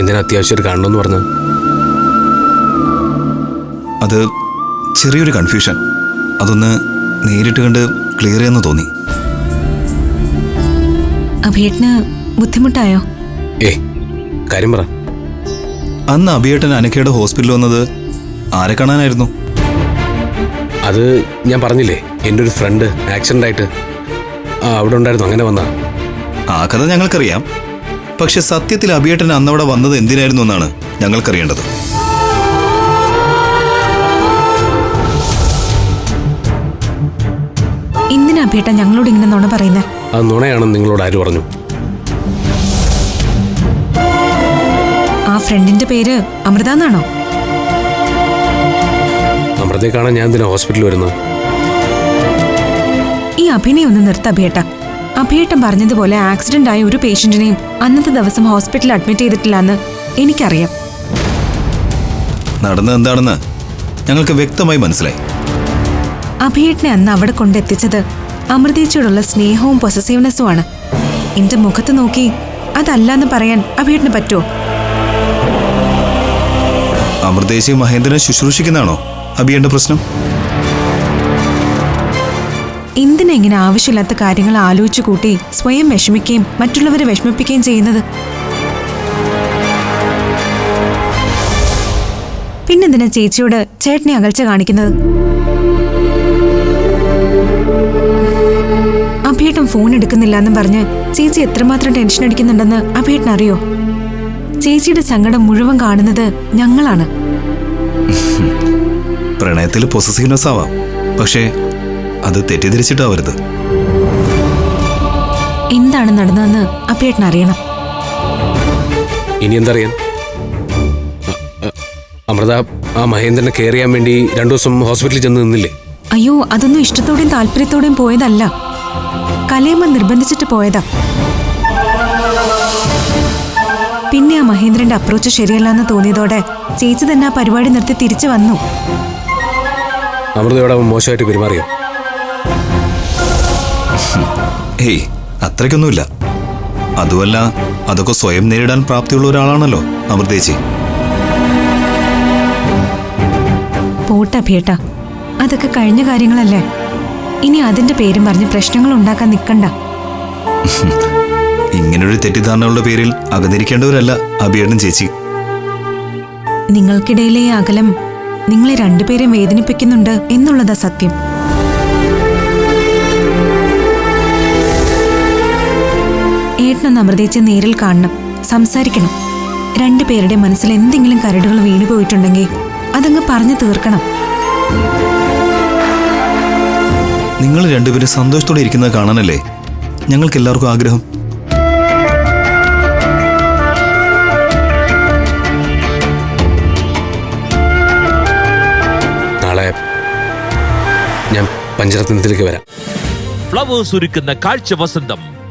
എന്തിനാ അത്യാവശ്യമായിട്ട് കാണണമെന്ന് പറഞ്ഞത്? അത് ചെറിയൊരു കൺഫ്യൂഷൻ അതൊന്ന് നേരിട്ട് കണ്ട് ക്ലിയർ ചെയ്യാന്ന് തോന്നി. അഭിയേട്ടന് ബുദ്ധിമുട്ടായോ? ഏ കാര്യം പറ. അന്ന് അഭിയേട്ടൻ അനക്കയുടെ ഹോസ്പിറ്റലിൽ വന്നത് ആരെ കാണാനായിരുന്നു? അത് ഞാൻ പറഞ്ഞില്ലേ എന്റെ ഒരു ഫ്രണ്ട് ആക്സിഡന്റ് ആയിട്ട് ആ അവിടെ ഉണ്ടായിരുന്നു അങ്ങനെ വന്നാ. ആ കഥ ഞങ്ങൾക്കറിയാം. പക്ഷെ സത്യത്തിൽ അഭിയേട്ടൻ അന്നവിടെ വന്നത് എന്തിനായിരുന്നു എന്നാണ് ഞങ്ങൾക്കറിയേണ്ടത്. എന്തിനാ അഭിയേട്ട ഞങ്ങളോട് ഇങ്ങനെ നുണ പറയുന്നത് ആ നുണയാണെന്ന് നിങ്ങളോട് ആര് പറഞ്ഞു? ആ ഫ്രണ്ടിന്റെ പേര് അമൃത എന്നാണോ? അമൃതയെ കാണാൻ ഞാൻ എന്തിനാ ഹോസ്പിറ്റലിൽ വരുന്നത്? ഈ അഭിനയം ഒന്ന് നിർത്ത അഭിയേട്ട. അഭിയേട്ടൻ പറഞ്ഞതുപോലെ ആക്സിഡന്റ് ആയ ഒരു പേഷ്യന്റിനെയും അന്നത്തെ ദിവസം ഹോസ്പിറ്റലിൽ അഡ്മിറ്റ് ചെയ്തിട്ടില്ലെന്ന് എനിക്കറിയാം. നടന്നത് എന്താണെന്ന് ഞങ്ങൾക്ക് വ്യക്തമായി മനസ്സിലായി. അഭിയേട്ടനെ അന്ന് അവിടെ കൊണ്ടെത്തിച്ചത് അമൃതേച്ചിയോടുള്ള സ്നേഹവും പൊസസീവ്നെസ്സും ആണ്. എന്റെ മുഖത്ത് നോക്കി അതല്ലാന്ന് പറയാൻ അഭിയേട്ടന് പറ്റുമോ അമൃതേശി മഹേന്ദ്രനെ ശുശ്രൂഷിക്കുന്നതാണോ അഭിയേട്ടന്റെ പ്രശ്നം? എന്തിനാ ഇങ്ങനെ ആവശ്യമില്ലാത്ത കാര്യങ്ങൾ ആലോചിച്ചു കൂട്ടി സ്വയം വിഷമിക്കുകയും മറ്റുള്ളവരെ വിഷമിപ്പിക്കുകയും ചെയ്യുന്നത്? പിന്നെന്തിനാ ചേച്ചിയോട് ചേട്ടനെ അകൽച്ച കാണിക്കുന്നത്? അഭിയേട്ടൻ ഫോൺ എടുക്കുന്നില്ല എന്നും പറഞ്ഞ് ചേച്ചി എത്രമാത്രം ടെൻഷൻ അടിക്കുന്നുണ്ടെന്ന് അഭിയേട്ടൻ അറിയോ? ചേച്ചിയുടെ സങ്കടം മുഴുവൻ കാണുന്നത് ഞങ്ങളാണ്. പ്രണയത്തിൽ പൊസസീവ്നെസ് ആവാം. പക്ഷേ അത് തെറ്റിദ്ധരിച്ചിട്ടാവരുത്. എന്താണ് നടന്നതെന്ന് അപ്പേട്ടൻ അറിയണം. ഇനി എന്തറിയാൻ? അമൃത ആ മഹേന്ദ്രനെ കേറിയാൻ വേണ്ടി രണ്ടു ദിവസം ഹോസ്പിറ്റലിൽ ചെന്ന് നിന്നില്ലേ? അയ്യോ അതൊന്നും ഇഷ്ടത്തോടെയും താല്പര്യത്തോടെയും പോയതല്ല. കലയമ്മ നിർബന്ധിച്ചിട്ട് പോയതാ. പിന്നെ ആ മഹേന്ദ്രന്റെ അപ്രോച്ച് ശരിയല്ലെന്ന് തോന്നിയതോടെ ചേച്ചി തന്നെ ആ പരിപാടി നിർത്തി തിരിച്ചു വന്നു. അമൃതയോടെ അവൻ മോശമായിട്ട് പെരുമാറിയോ? ഹേയ് അത്രയ്ക്കൊന്നുമില്ല. അതുമല്ല അതൊക്കെ സ്വയം നേരിടാൻ പ്രാപ്തിയുള്ള ഒരാളാണല്ലോ അമൃതേച്ചി പോട്ട ഭേട്ട അതൊക്കെ കഴിഞ്ഞ കാര്യങ്ങളല്ലേ. ഇനി അതിന്റെ പേരും പറഞ്ഞ് പ്രശ്നങ്ങൾ ഉണ്ടാക്കാൻ നിൽക്കണ്ട ഇങ്ങനൊരു തെറ്റിദ്ധാരണകളുടെ പേരിൽ അകന്നിരിക്കേണ്ടവരല്ല അഭിയേടൻ ചേച്ചി. നിങ്ങൾക്കിടയിലെ ഈ അകലം നിങ്ങളെ രണ്ടുപേരെയും വേദനിപ്പിക്കുന്നുണ്ട് എന്നുള്ളതാ സത്യം. ഏട്ടനൊന്ന് അമൃതേച്ചി നേരിൽ കാണണം സംസാരിക്കണം. രണ്ടുപേരുടെ മനസ്സിൽ എന്തെങ്കിലും കരടുകൾ വീണുപോയിട്ടുണ്ടെങ്കിൽ അതങ്ങ് പറഞ്ഞു തീർക്കണം. നിങ്ങൾ രണ്ടുപേരും സന്തോഷത്തോടെ ഇരിക്കുന്നത് കാണാനല്ലേ? ഞങ്ങൾക്ക് എല്ലാവർക്കും ആഗ്രഹം. നാളെ ഞാൻ പഞ്ചരത്നത്തിലേക്ക് വരാം. ഫ്ലവേഴ്സ് ഒരുക്കുന്ന കാഴ്ച വസന്തം.